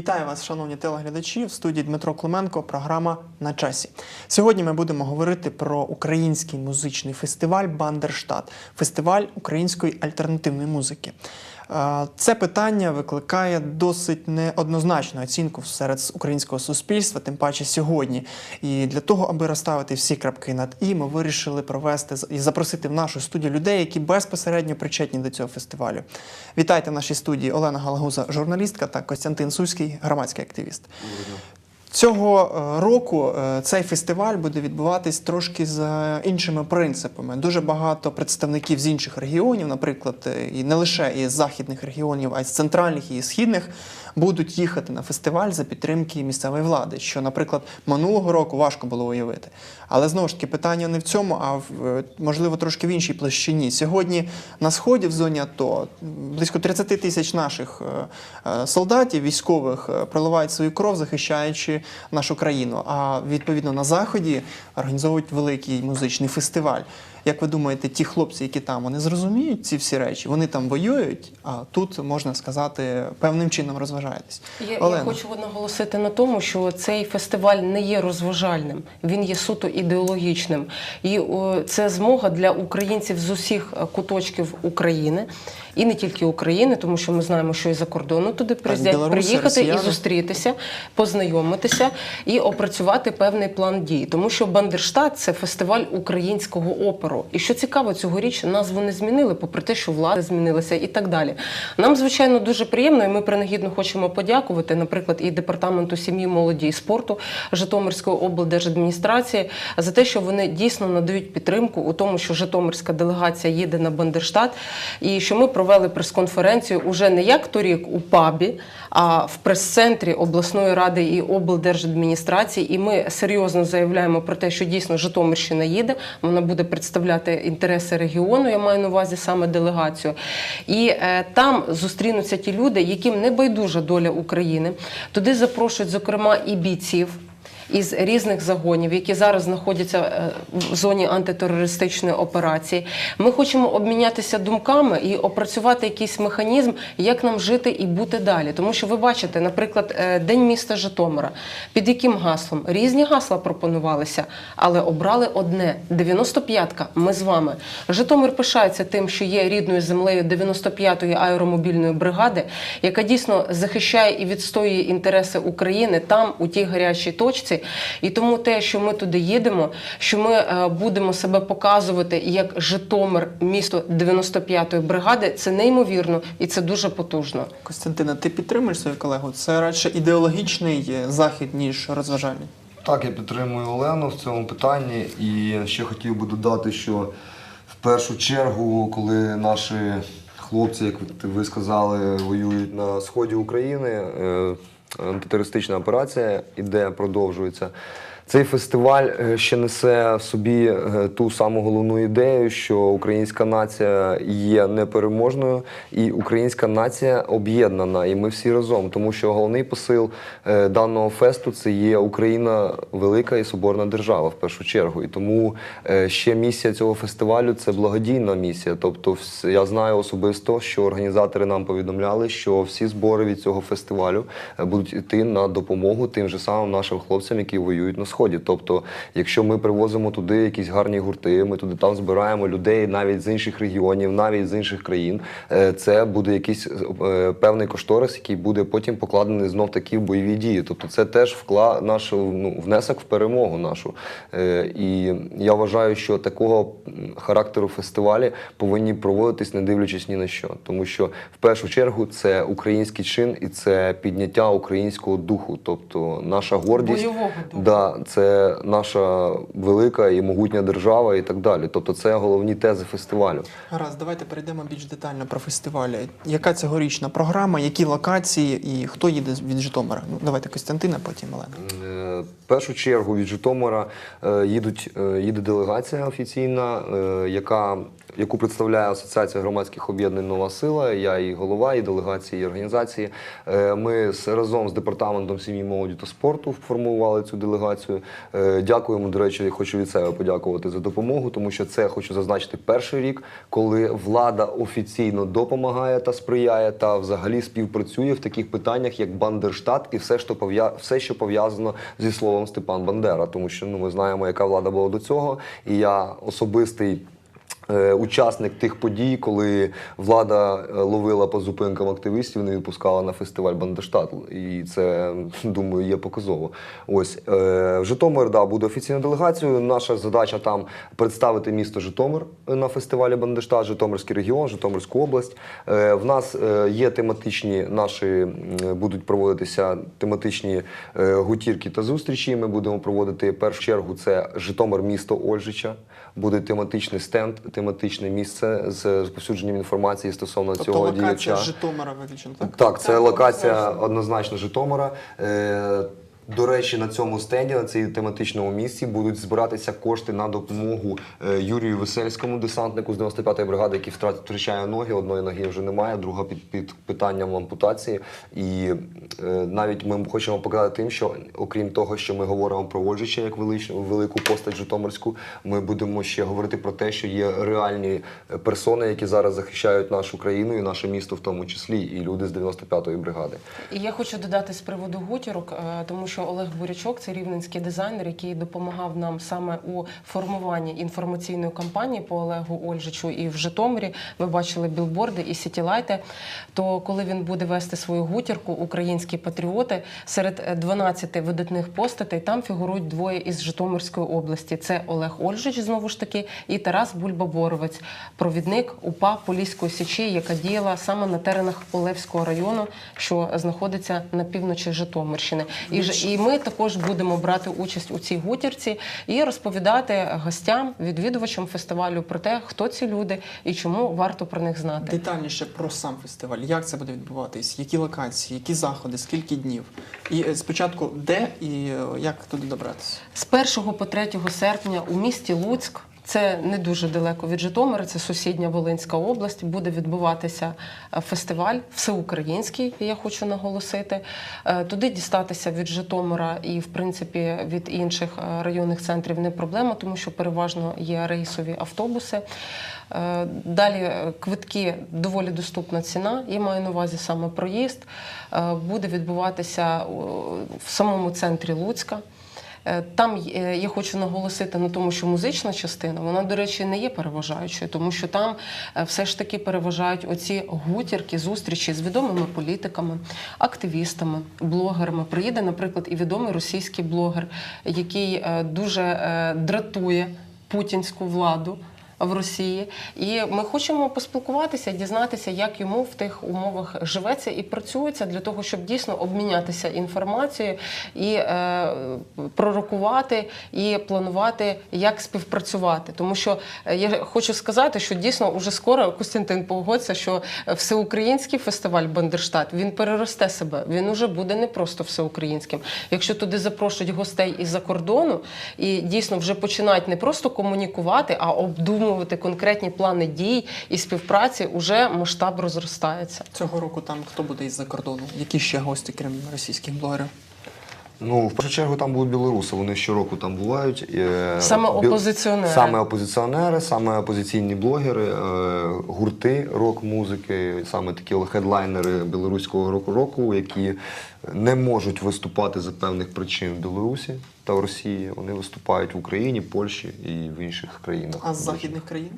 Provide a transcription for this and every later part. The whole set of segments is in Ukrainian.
Вітаю вас, шановні телеглядачі. В студії Дмитро Клименко. Програма на часі. Сьогодні ми будемо говорити про український музичний фестиваль Бандерштат, фестиваль української альтернативної музики. Це питання викликає досить неоднозначну оцінку серед українського суспільства, тим паче сьогодні. І для того, аби розставити всі крапки над і, ми вирішили провести і запросити в нашу студію людей, які безпосередньо причетні до цього фестивалю. Вітайте в нашій студії Олена Галагуза, журналістка, та Костянтин Суський, громадський активіст. Цього е, року е, цей фестиваль буде відбуватись трошки за іншими принципами. Дуже багато представників з інших регіонів, наприклад, е, і не лише із західних регіонів, а й з центральних і східних, будуть їхати на фестиваль за підтримки місцевої влади, що, наприклад, минулого року важко було уявити. Але знову ж таки питання не в цьому, а в е, можливо трошки в іншій площині. Сьогодні на сході в зоні АТО близько 30 тисяч наших е, е, солдатів, військових проливають свою кров, захищаючи нашу країну. А відповідно на заході організовують великий музичний фестиваль. Як ви думаєте, ті хлопці, які там, вони зрозуміють ці всі речі? Вони там воюють, а тут можна сказати певним чином розважаєтесь. Я, я хочу наголосити на тому, що цей фестиваль не є розважальним, він є суто ідеологічним. І о, це змога для українців з усіх е, куточків України. І не тільки України, тому що ми знаємо, що і за кордону туди приїздять приїхати росіяни. і зустрітися, познайомитися і опрацювати певний план дій. Тому що Бандерштат це фестиваль українського опору. І що цікаво, цьогоріч назву не змінили, попри те, що влада змінилася і так далі. Нам, звичайно, дуже приємно, і ми принагідно хочемо подякувати, наприклад, і департаменту сім'ї, молоді і спорту Житомирської облдержадміністрації за те, що вони дійсно надають підтримку у тому, що Житомирська делегація їде на Бандерштат, і що ми провели прес-конференцію уже не як торік у пабі, а в прес-центрі обласної ради і облдержадміністрації. І ми серйозно заявляємо про те, що дійсно Житомирщина їде. Вона буде представляти інтереси регіону. Я маю на увазі саме делегацію. І е, там зустрінуться ті люди, яким не байдужа доля України. Туди запрошують, зокрема, і бійців із різних загонів, які зараз знаходяться е, в зоні антитерористичної операції. Ми хочемо обмінятися думками і опрацювати якийсь механізм, як нам жити і бути далі. Тому що ви бачите, наприклад, е, День міста Житомира. Під яким гаслом? Різні гасла пропонувалися, але обрали одне 95-ка. Ми з вами. Житомир пишається тим, що є рідною землею 95-ї аеромобільної бригади, яка дійсно захищає і відстоює інтереси України там, у тій гарячій точці. І тому те, що ми туди їдемо, що ми е, будемо себе показувати як Житомир, місто 95-ї бригади, це неймовірно і це дуже потужно. Костянтина, ти підтримуєш свою колегу? Це радше ідеологічний захід, ніж розважальний. Так, я підтримую Олену в цьому питанні. І ще хотів би додати, що в першу чергу, коли наші хлопці, як ви сказали, воюють на сході України, е, антитерористична операція іде, продовжується. Цей фестиваль е, ще несе в собі е, ту саму головну ідею, що українська нація є непереможною, і українська нація об'єднана, і ми всі разом. Тому що головний посил е, даного фесту це є Україна велика і соборна держава в першу чергу. І тому ще місія цього фестивалю це благодійна місія. Тобто, я знаю особисто, що організатори нам повідомляли, що всі збори від цього фестивалю будуть йти на допомогу тим же самим нашим хлопцям, які воюють на сході. Тобто, якщо ми привозимо туди якісь гарні гурти, ми туди там збираємо людей навіть з інших регіонів, навіть з інших країн, е, це буде якийсь е, певний кошторис, який буде потім покладений знов таки в бойові дії. Тобто, це теж вклад наш ну, внесок в перемогу нашу. Е, І я вважаю, що такого характеру фестивалі повинні проводитись, не дивлячись ні на що, тому що в першу чергу це український чин і це підняття українського духу, тобто наша гордість. Бойового духу. Да, це наша велика і могутня держава, і так далі. Тобто, це головні тези фестивалю. Гаразд, давайте перейдемо більш детально про фестивалі. Яка цьогорічна програма, які локації і хто їде від Житомира? Ну, давайте Костянтина, потім Олена. Е, В першу чергу від Житомира е, їдуть, е, їде делегація офіційна, яка, яку представляє Асоціація громадських об'єднань Нова сила. Я і голова, і делегації, і організації. Ми разом з департаментом сім'ї, молоді та спорту формували цю делегацію. Е, Дякуємо. До речі, я хочу від себе подякувати за допомогу, тому що це хочу зазначити перший рік, коли влада офіційно допомагає та сприяє, та взагалі співпрацює в таких питаннях, як Бандерштат, і все, що все, що пов'язано зі словом Степан Бандера, тому що ну ми знаємо, яка влада була до цього, і я особистий. Е, Учасник тих подій, коли влада е, ловила по зупинкам активістів, не відпускала на фестиваль Бандерштат. І це, думаю, є показово. Ось е, Житомир да, буде офіційною делегацією. Наша задача там представити місто Житомир на фестивалі Бандерштат, Житомирський регіон, Житомирську область. В нас є тематичні наші будуть проводитися тематичні гутірки та зустрічі. Ми будемо проводити першу чергу. Це Житомир, місто Ольжича. Буде тематичний стенд, тематичне місце з розповсюдженням інформації стосовно Тобто цього локація діяча. Житомира виключно, так? Так, це Так, локація однозначно. однозначно Житомира. До речі, на цьому стенді, на цій тематичному місці, будуть збиратися кошти на допомогу е, Юрію Весельському, десантнику з 95-ї бригади, який втрачає ноги. Одної ноги вже немає, друга під, під питанням ампутації. І е, навіть ми хочемо показати тим, що окрім того, що ми говоримо про Вольжича як велич, велику постать Житомирську, ми будемо ще говорити про те, що є реальні е, персони, які зараз захищають нашу країну і наше місто в тому числі, і люди з 95-ї бригади. І я хочу додати з приводу гутірок, е, тому що Олег Бурячок це рівненський дизайнер, який допомагав нам саме у формуванні інформаційної кампанії по Олегу Ольжичу і в Житомирі. Ви бачили білборди і сітілайти. То коли він буде вести свою гутірку, українські патріоти серед е, 12 видатних постатей там фігурують двоє із Житомирської області. Це Олег Ольжич, знову ж таки, і Тарас Бульба-Боровець, провідник УПА Поліської січі, яка діяла саме на теренах Олевського району, що знаходиться на півночі Житомирщини. І, ж- і ми також будемо брати участь у цій гутірці і розповідати гостям, відвідувачам фестивалю про те, хто ці люди і чому варто про них знати. Детальніше про сам фестиваль. Як це буде відбуватись? Які локації, які заходи, скільки днів? І е, спочатку де і е, як туди добратися? З 1 по 3 серпня у місті Луцьк. Це не дуже далеко від Житомира, це сусідня Волинська область. Буде відбуватися е, фестиваль всеукраїнський, я хочу наголосити. Е, Туди дістатися від Житомира і, в принципі, від інших е, районних центрів не проблема, тому що переважно є рейсові автобуси. Далі квитки доволі доступна ціна. Я маю на увазі саме проїзд. Буде відбуватися в самому центрі Луцька. Е, Там е, я хочу наголосити на тому, що музична частина, вона, до речі, не є переважаючою, тому що там е, все ж таки переважають оці гутірки, зустрічі з відомими політиками, активістами, блогерами. Приїде, наприклад, і відомий російський блогер, який дуже дратує путінську владу. В Росії, і ми хочемо поспілкуватися, дізнатися, як йому в тих умовах живеться і працюється для того, щоб дійсно обмінятися інформацією і е, пророкувати і планувати, як співпрацювати. Тому що е, я хочу сказати, що дійсно уже скоро Костянтин погодиться, що всеукраїнський фестиваль Бандерштат він переросте себе. Він уже буде не просто всеукраїнським. Якщо туди запрошують гостей із-за кордону і дійсно вже починають не просто комунікувати, а обдумувати конкретні плани дій і співпраці, уже масштаб розростається. Цього року там хто буде із-за кордону? Які ще гості, крім російських блогерів? Ну, в першу чергу там будуть білоруси, вони щороку там бувають. Е, Саме опозиціонери. Саме опозиціонери, саме опозиційні блогери, е, гурти рок-музики, саме такі хедлайнери білоруського року-року, які не можуть виступати за певних причин в Білорусі та в Росії. Вони виступають в Україні, Польщі і в інших країнах. А з західних країн?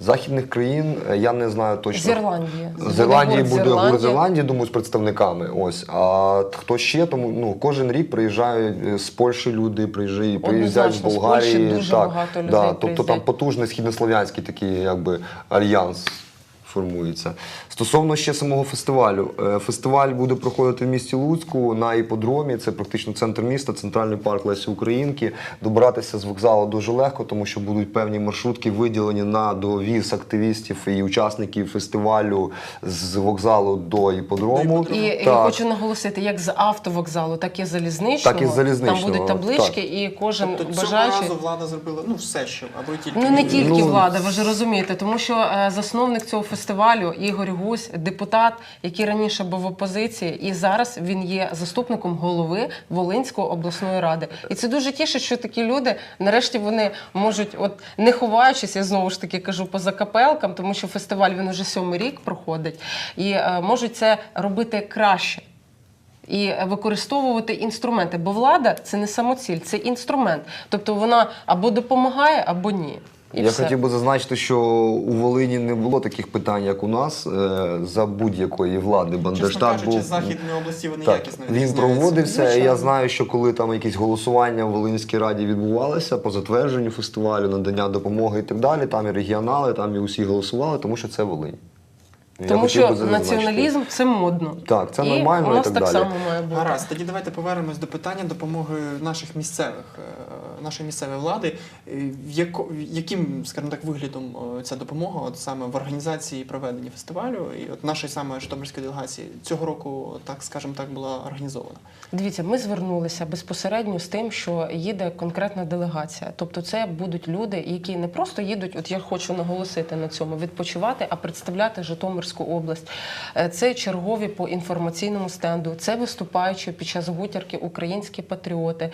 Західних країн е, я не знаю точно. З Ірландії. З Ірландії Буде буде з Ірландії. Думаю, з представниками. Ось. А хто ще, тому ну кожен рік приїжджають е, з Польщі люди, приїжджають, приїздять з з Болгарії. Польщі дуже так, багато людей да, тобто там потужний східнослов'янський такий якби альянс формується. Стосовно ще самого фестивалю, Е, фестиваль буде проходити в місті Луцьку на іподромі. Це практично центр міста, центральний парк Лесі Українки. Добратися з вокзалу дуже легко, тому що будуть певні маршрутки виділені на довіз активістів і учасників фестивалю з вокзалу до іподрому. І я Так. хочу наголосити, як з автовокзалу, так і залізничного. Так і залізничного, Там будуть таблички, і кожен Тобто цього разу влада зробила ну все, що аби тільки Ну не тільки Ну, влада, ви ж розумієте, тому що е, засновник цього фестивалю Ігор Гусь, депутат, який раніше був в опозиції, і зараз він є заступником голови Волинської обласної ради. І це дуже тішить, що такі люди нарешті вони можуть, от не ховаючись, я знову ж таки кажу поза капелкам, тому що фестиваль він уже сьомий рік проходить, і е, можуть це робити краще. І використовувати інструменти, бо влада це не самоціль, це інструмент. Тобто вона або допомагає, або ні. І Я все. хотів би зазначити, що у Волині не було таких питань, як у нас е, за будь-якої влади. чесно кажучи, був з західної області вони так. якісно Він проводився. і Я знаю, що коли там якісь голосування в Волинській раді відбувалися по затвердженню фестивалю, надання допомоги і так далі. Там і регіонали, там і усі голосували, тому що це Волинь. Тому хотів що націоналізм це модно. Так, це і нормально У і так так далі. само має бути. Гаразд, тоді давайте повернемось до питання допомоги наших місцевих, е, нашої місцевої влади. Е, В яко, яким, скажімо так, виглядом е, ця допомога, от саме в організації і проведенні фестивалю, і от нашої саме Житомирської делегації цього року, так скажімо так, була організована. Дивіться, ми звернулися безпосередньо з тим, що їде конкретна делегація. Тобто, це будуть люди, які не просто їдуть, от я хочу наголосити на цьому, відпочивати, а представляти Житомирську область. Е, Це чергові по інформаційному стенду, це виступаючі під час гутірки українські патріоти,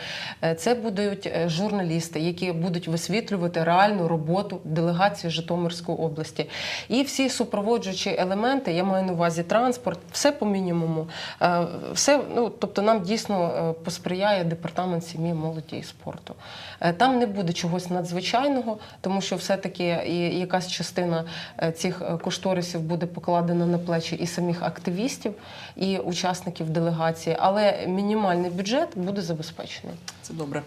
це будуть журналісти, які будуть висвітлювати реальну роботу делегації Житомирської області. І всі супроводжуючі елементи, я маю на увазі транспорт, все по мінімуму. Е, Все, ну тобто нам дійсно е, посприяє департамент сім'ї, молоді і спорту. Е, Там не буде чогось надзвичайного, тому що все-таки якась частина цих кошторисів буде покладена на плечі і самих активістів, і учасників делегації, але мінімальний бюджет буде забезпечений. Це добре.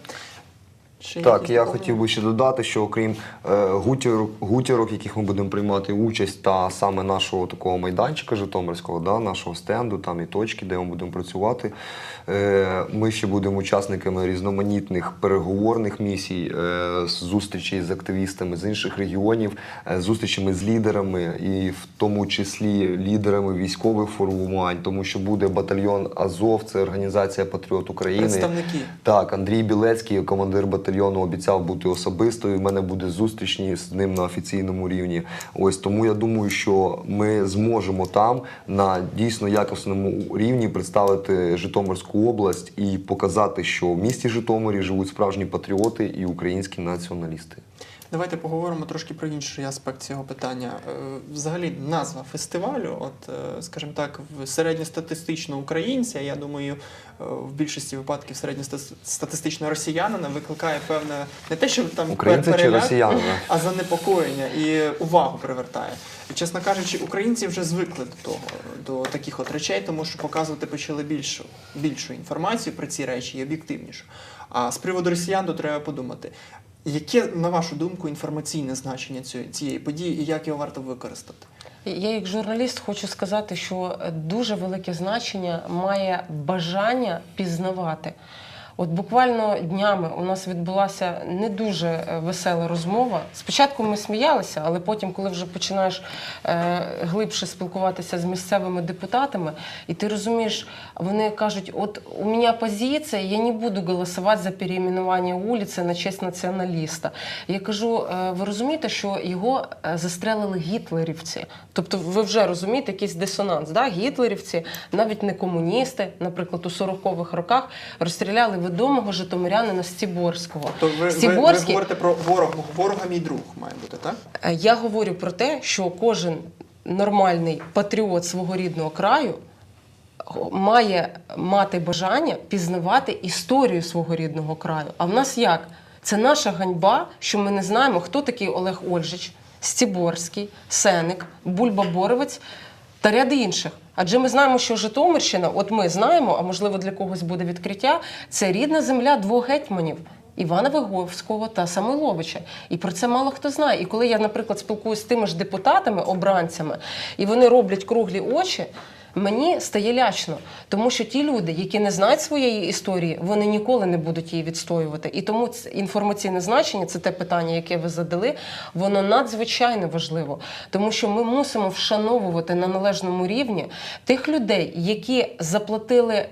Так, я хотів би ще додати, що окрім е, гутірок, гутірок, яких ми будемо приймати участь, та саме нашого такого майданчика Житомирського, да, нашого стенду, там і точки, де ми будемо працювати. Е, ми ще будемо учасниками різноманітних переговорних місій, е, зустрічей з активістами з інших регіонів, е, зустрічами з лідерами, і в тому числі лідерами військових формувань, тому що буде батальйон Азов, це організація Патріот України. Представники. Так, Андрій Білецький, командир батальйону, обіцяв бути особисто. і в мене буде зустріч з ним на офіційному рівні. Ось тому я думаю, що ми зможемо там на дійсно якісному рівні представити Житомирську область і показати, що в місті Житомирі живуть справжні патріоти і українські націоналісти. Давайте поговоримо трошки про інший аспект цього питання. Е, Взагалі, назва фестивалю, от, е, скажімо так, в середньостатистичного українця, я думаю, е, в більшості випадків середньостатистичного росіянина викликає певне не те, що там Українця чи переляк, росіянина? а занепокоєння і увагу привертає. І, чесно кажучи, українці вже звикли до того, до таких от речей, тому що показувати почали більшу, більшу інформацію про ці речі і об'єктивнішу. А з приводу росіян, то треба подумати. Яке, на вашу думку, інформаційне значення цієї, події і як його варто використати? Я як журналіст хочу сказати, що дуже велике значення має бажання пізнавати. От буквально днями у нас відбулася не дуже е, весела розмова. Спочатку ми сміялися, але потім, коли вже починаєш е, глибше спілкуватися з місцевими депутатами, і ти розумієш, вони кажуть: от у мене позиція, я не буду голосувати за переименування вулиці на честь націоналіста. Я кажу: е, ви розумієте, що його застрелили гітлерівці? Тобто, ви вже розумієте якийсь дисонанс. Да? Гітлерівці, навіть не комуністи, наприклад, у 40-х роках розстріляли відомого житомирянина Стіборського. То ви, ви, ви говорите про ворог, ворога мій друг має бути, так? Е, Я говорю про те, що кожен нормальний патріот свого рідного краю має мати бажання пізнавати історію свого рідного краю. А в нас як? Це наша ганьба, що ми не знаємо, хто такий Олег Ольжич, Стіборський, Сеник, Бульба Боровець та ряд інших. Адже ми знаємо, що Житомирщина, от ми знаємо, а можливо для когось буде відкриття, це рідна земля двох гетьманів. Івана Виговського та Самойловича. І про це мало хто знає. І коли я, наприклад, спілкуюся з тими ж депутатами, обранцями, і вони роблять круглі очі. Мені стає лячно, тому що ті люди, які не знають своєї історії, вони ніколи не будуть її відстоювати. І тому інформаційне значення, це те питання, яке ви задали, воно надзвичайно важливо, тому що ми мусимо вшановувати на належному рівні тих людей, які заплатили.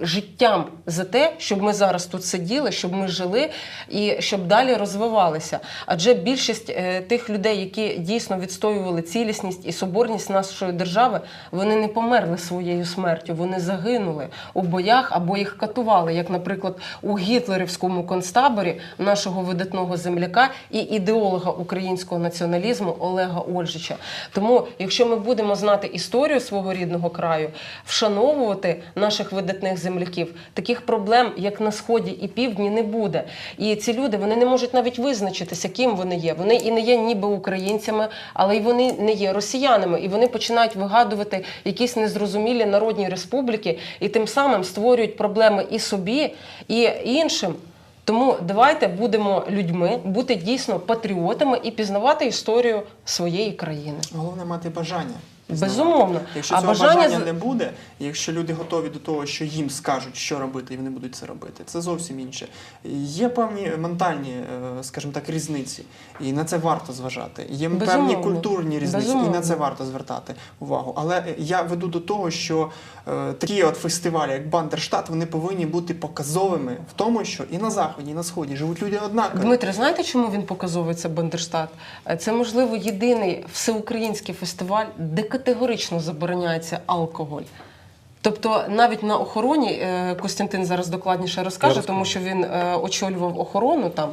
Життям за те, щоб ми зараз тут сиділи, щоб ми жили і щоб далі розвивалися. Адже більшість е, тих людей, які дійсно відстоювали цілісність і соборність нашої держави, вони не померли своєю смертю, вони загинули у боях або їх катували, як, наприклад, у гітлерівському концтаборі нашого видатного земляка і ідеолога українського націоналізму Олега Ольжича. Тому, якщо ми будемо знати історію свого рідного краю, вшановувати наших видатних земляків, таких проблем, як на сході і півдні, не буде. І ці люди вони не можуть навіть визначитися, ким вони є. Вони і не є ніби українцями, але й вони не є росіянами. І вони починають вигадувати якісь незрозумілі народні республіки, і тим самим створюють проблеми і собі, і іншим. Тому давайте будемо людьми, бути дійсно патріотами і пізнавати історію своєї країни. Головне мати бажання. Безумовно. Якщо А цього бажання бажання не буде, якщо люди готові до того, що їм скажуть, що робити, і вони будуть це робити, це зовсім інше. Є певні ментальні, е, скажімо так, різниці, і на це варто зважати. Є певні культурні різниці, і на це варто звертати увагу. Але я веду до того, що е, такі от фестивалі, як Бандерштат, вони повинні бути показовими в тому, що і на заході, і на сході живуть люди однакові. Дмитре, знаєте, чому він показовує це Бандерштат? Е, Це можливо єдиний всеукраїнський фестиваль, де категорично забороняється алкоголь. Тобто навіть на охороні е, Костянтин зараз докладніше розкаже, тому що він е, очолював охорону там.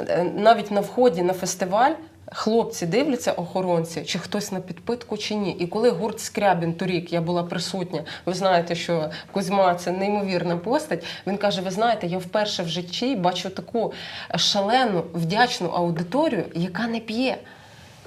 Е, Навіть на вході на фестиваль хлопці дивляться охоронці, чи хтось на підпитку, чи ні. І коли гурт Скрябін торік я була присутня, ви знаєте, що Кузьма це неймовірна постать. Він каже: Ви знаєте, я вперше в житті бачу таку шалену, вдячну аудиторію, яка не п'є.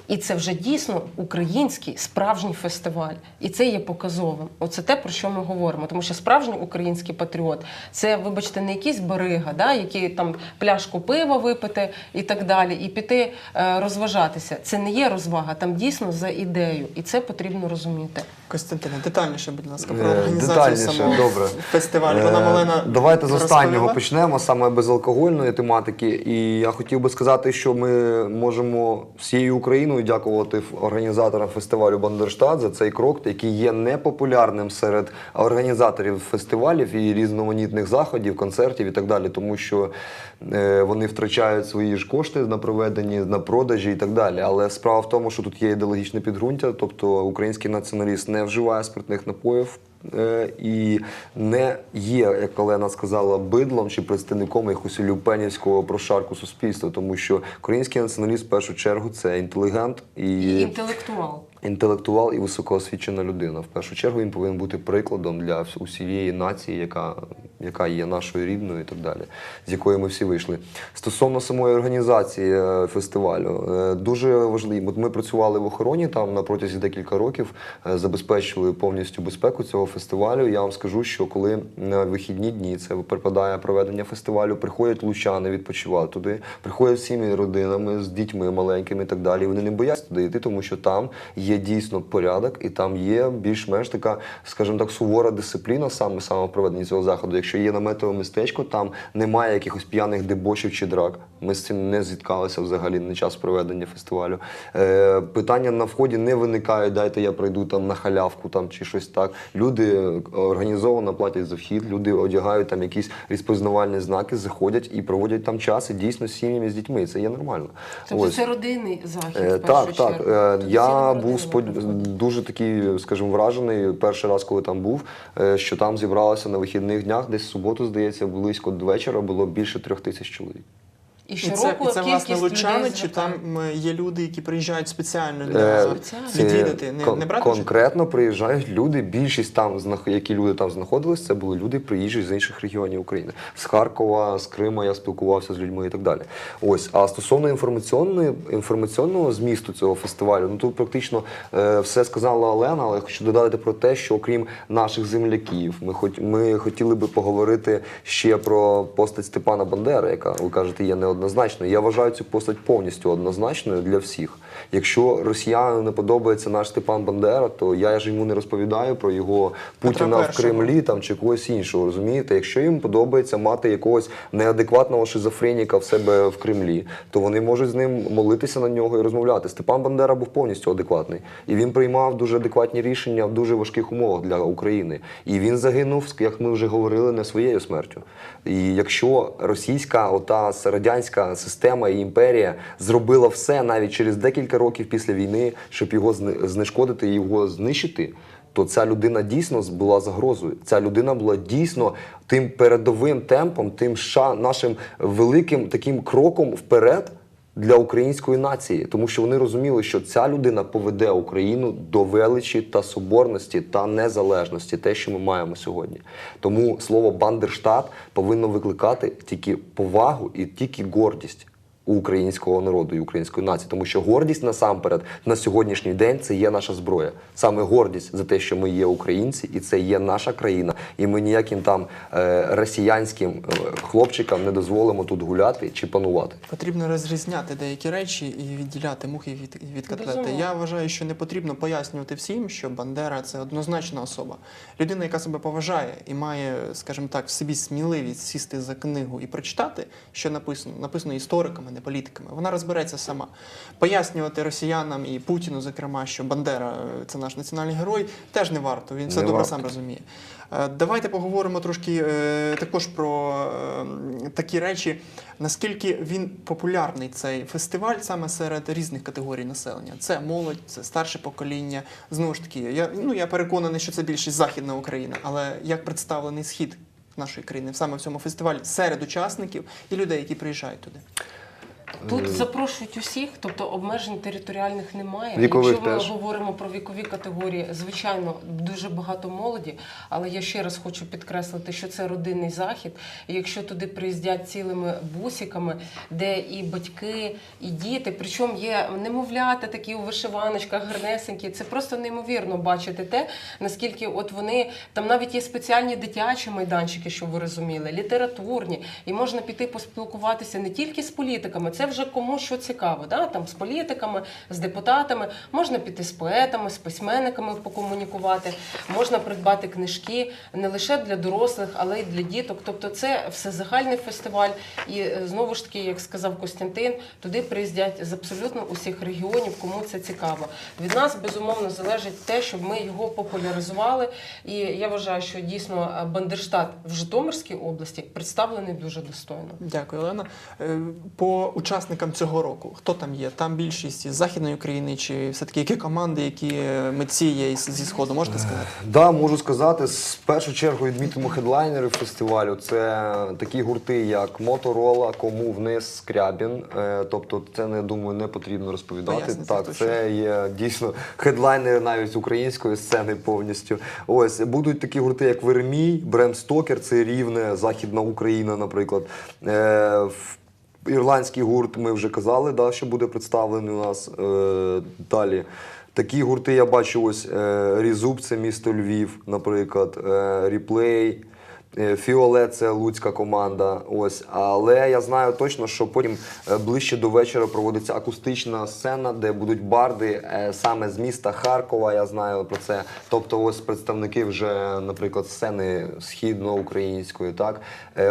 І це вже дійсно український справжній фестиваль. І це є показовим. Оце те, про що ми говоримо. Тому що справжній український патріот це, вибачте, не якийсь барига, да, який там пляшку пива випити і так далі, і піти е, розважатися. Це не є розвага, там дійсно за ідею. І це потрібно розуміти. Костянтине, детальніше, будь ласка, про Е, організацію детальніше, самого добре. фестивалю. Вона Е, Малена Давайте з останнього розповіла. почнемо, саме безалкогольної тематики. І я хотів би сказати, що ми можемо всією Україною дякувати організаторам фестивалю Бандерштат за цей крок, який є непопулярним серед організаторів фестивалів і різноманітних заходів, концертів і так далі, тому що е, вони втрачають свої ж кошти на проведенні, на продажі і так далі. Але справа в тому, що тут є ідеологічне підґрунтя, тобто український націоналіст не вживає спиртних напоїв. Е, і не є, як Олена сказала, бидлом чи представником якогось люпенівського прошарку суспільства, тому що український націоналіст в першу чергу це інтелігент і Інтелектуал. інтелектуал і високоосвічена людина. В першу чергу він повинен бути прикладом для усієї нації, яка, яка є нашою рідною і так далі, з якої ми всі вийшли. Стосовно самої організації е, фестивалю, е, дуже важливо. От ми працювали в охороні там на протязі декілька років, е, забезпечили повністю безпеку цього фестивалю. Я вам скажу, що коли на вихідні дні це припадає проведення фестивалю, приходять лучани відпочивати туди, приходять всіми родинами з дітьми маленькими і так далі. Вони не бояться туди йти, тому що там є дійсно порядок, і там є більш-менш така, скажімо так, сувора дисципліна саме саме в проведенні цього заходу. Якщо є наметове містечко, там немає якихось п'яних дебошів чи драк. Ми з цим не зіткалися взагалі на час проведення фестивалю. Е, питання на вході не виникають, дайте я пройду там на халявку там чи щось так. Люди організовано платять за вхід, люди одягають там якісь розпізнавальні знаки, заходять і проводять там час і дійсно з сім'ями з дітьми. Це є нормально. Тобто Ось. це родинний захід. Е, Так, так. Е, Тобто Я був спод... дуже такий, скажімо, вражений перший раз, коли там був, е, що там зібралося на вихідних днях, десь в суботу, здається, близько до вечора було більше трьох тисяч чоловік. І І щороку це, і це власне лучани, чи там є люди, які приїжджають спеціально Е, для Спеціально. відвідати, не, кон- не брати конкретно приїжджають люди. Більшість там знах- які люди там знаходились, це були люди приїжджі з інших регіонів України, з Харкова, з Крима. Я спілкувався з людьми і так далі. Ось а стосовно інформаційної інформаційного змісту цього фестивалю, ну тут практично е, все сказала Олена, але я хочу додати про те, що окрім наших земляків, ми хоч ми хотіли би поговорити ще про постать Степана Бандери, яка ви кажете є неоднозначною. Я вважаю цю постать повністю однозначною для всіх. Якщо росіянам не подобається наш Степан Бандера, то я ж йому не розповідаю про його Путіна в Кремлі там чи когось іншого. Розумієте? Якщо їм подобається мати якогось неадекватного шизофреніка в себе в Кремлі, то вони можуть з ним молитися на нього і розмовляти. Степан Бандера був повністю адекватний, і він приймав дуже адекватні рішення в дуже важких умовах для України. І він загинув, як ми вже говорили, не своєю смертю. І якщо російська, ота радянська система і імперія зробила все навіть через декілька років після війни, щоб його знешкодити і його знищити. То ця людина дійсно була загрозою. Ця людина була дійсно тим передовим темпом, тим ша нашим великим таким кроком вперед для української нації, тому що вони розуміли, що ця людина поведе Україну до величі та соборності та незалежності, те, що ми маємо сьогодні. Тому слово бандерштат повинно викликати тільки повагу і тільки гордість. У українського народу і української нації, тому що гордість насамперед на сьогоднішній день це є наша зброя. Саме гордість за те, що ми є українці, і це є наша країна. І ми ніяким там е, росіянським е, хлопчикам не дозволимо тут гуляти чи панувати. Потрібно розрізняти деякі речі і відділяти мухи від, від котлети. Я вважаю, що не потрібно пояснювати всім, що Бандера це однозначна особа. Людина, яка себе поважає і має, скажімо так, в собі сміливість сісти за книгу і прочитати, що написано, написано істориками, не політиками. Вона розбереться сама. Пояснювати росіянам і Путіну, зокрема, що Бандера е, це наш національний герой, теж не варто. Він це Не добре варто. сам розуміє. Е, Давайте поговоримо трошки е, також про такі речі. Наскільки він популярний цей фестиваль саме серед різних категорій населення? Це молодь, це старше покоління. Знову ж таки, я ну я переконаний, що це більшість західна Україна, але як представлений схід нашої країни саме в цьому фестивалі серед учасників і людей, які приїжджають туди? Тут запрошують усіх, тобто обмежень територіальних немає. Вікових Якщо ми теж. говоримо про вікові категорії, звичайно, дуже багато молоді, але я ще раз хочу підкреслити, що це родинний захід. І якщо туди приїздять цілими бусиками, де і батьки, і діти, причому є немовлята такі у вишиваночках, гарнесенькі, це просто неймовірно бачити те, наскільки от вони там навіть є спеціальні дитячі майданчики, щоб ви розуміли, літературні, і можна піти поспілкуватися не тільки з політиками, це вже кому що цікаво, да? там з політиками, з депутатами, можна піти з поетами, з письменниками покомунікувати, можна придбати книжки не лише для дорослих, але й для діток. Тобто це все загальний фестиваль. І е, знову ж таки, як сказав Костянтин, туди приїздять з абсолютно усіх регіонів, кому це цікаво. Від нас безумовно залежить те, щоб ми його популяризували. І я вважаю, що дійсно е, Бандерштат в Житомирській області представлений дуже достойно. Дякую, Олена. Е, По учасникам цього року, хто там є? Там більшість із Західної України, чи все-таки які команди, які е, митці є зі Сходу, можете сказати? Да, можу сказати, з першу чергу відмітимо хедлайнери фестивалю. Це такі гурти, як Моторола, Кому вниз, Скрябін. Е, Тобто, це не думаю, не потрібно розповідати. Пояснити, так, хто це є дійсно хедлайнери навіть української сцени повністю. Ось будуть такі гурти, як Вермій, Брем Стокер, це рівне Західна Україна, наприклад. Е, в- Ірландський гурт, ми вже казали, да, що буде представлений у нас е, далі. Такі гурти я бачу ось е, Різуб, це місто Львів, наприклад, е, Ріплей. Е, Фіолет це луцька команда. Ось, але я знаю точно, що потім е, ближче до вечора проводиться акустична сцена, де будуть барди е, саме з міста Харкова. Я знаю про це. Тобто, ось представники вже, наприклад, сцени східноукраїнської. Так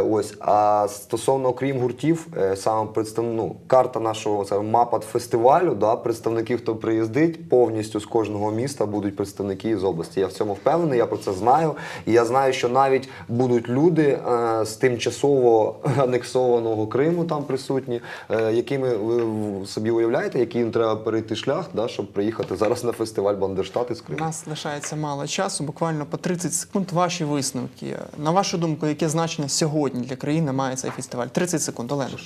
ось. А стосовно окрім гуртів, саме представ... ну, карта нашого це мапа фестивалю, да, представники, хто приїздить, повністю з кожного міста будуть представники з області. Я в цьому впевнений, я про це знаю. І я знаю, що навіть будуть люди е, з тимчасово анексованого Криму там присутні, е, якими ви собі уявляєте, який їм треба перейти шлях, да, щоб приїхати зараз на фестиваль Бандерштат із У нас лишається мало часу, буквально по 30 секунд. Ваші висновки. На вашу думку, яке значення сьогодні для країни має цей фестиваль? 30 секунд, Олена.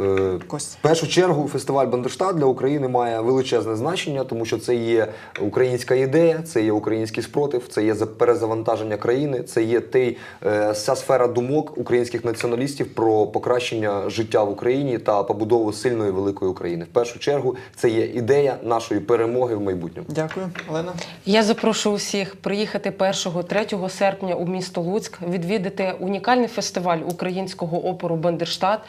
Е, В першу чергу фестиваль Бандерштат для України має величезне значення, тому що це є українська ідея, це є український спротив, це є за- перезавантаження країни, це є той, е, вся сфера думок українських націоналістів про покращення життя в Україні та побудову сильної великої України. В першу чергу це є ідея нашої перемоги в майбутньому. Дякую, Олена. Я запрошую усіх приїхати 1-3 серпня у місто Луцьк, відвідати унікальний фестиваль українського опору Бандерштат.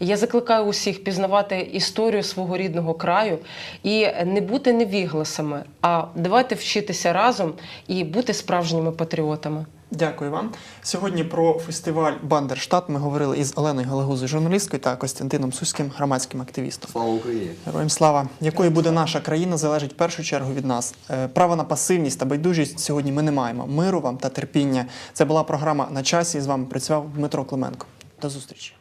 Я закликаю усіх пізнавати історію свого рідного краю і не бути невігласами, а давайте вчитися разом і бути справжніми патріотами. Дякую вам. Сьогодні про фестиваль Бандерштат ми говорили із Оленою Галагузою, журналісткою та Костянтином Суським, громадським активістом. Слава Україні! Героям слава, якою буде наша країна, залежить в першу чергу від нас. Е, Права на пасивність та байдужість сьогодні ми не маємо. Миру вам та терпіння. Це була програма на часі. З вами працював Дмитро Клименко. До зустрічі.